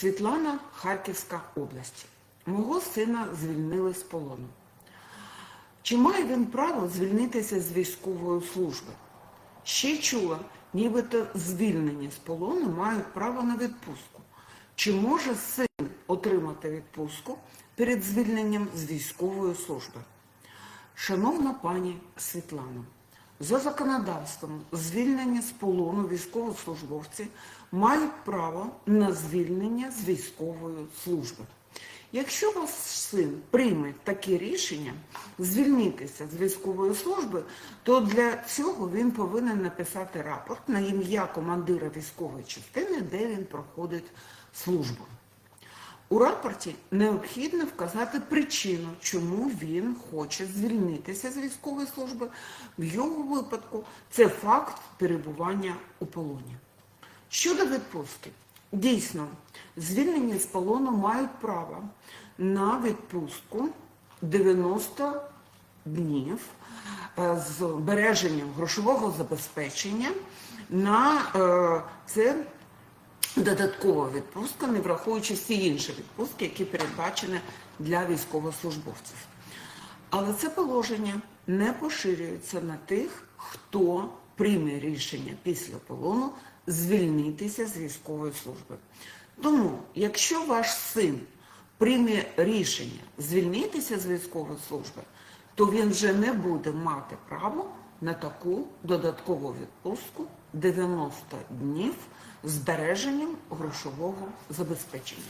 Світлана, Харківська область. Мого сина звільнили з полону. Чи має він право звільнитися з військової служби? Ще чула, нібито звільнені з полону мають право на відпустку. Чи може син отримати відпустку перед звільненням з військової служби? Шановна пані Світлано, за законодавством звільнення з полону військовослужбовці мають право на звільнення з військової служби. Якщо ваш син прийме таке рішення звільнитися з військової служби, то для цього він повинен написати рапорт на ім'я командира військової частини, де він проходить службу. У рапорті необхідно вказати причину, чому він хоче звільнитися з військової служби. В його випадку це факт перебування у полоні. Щодо відпустки, дійсно, звільнені з полону мають право на відпустку 90 днів е, з збереженням грошового забезпечення на е, це додаткова відпустка, не враховуючи всі інші відпустки, які передбачені для військовослужбовців. Але це положення не поширюється на тих, хто прийме рішення після полону звільнитися з військової служби. Тому, якщо ваш син прийме рішення звільнитися з військової служби, то він вже не буде мати право на таку додаткову відпустку 90 днів збереженням грошового забезпечення.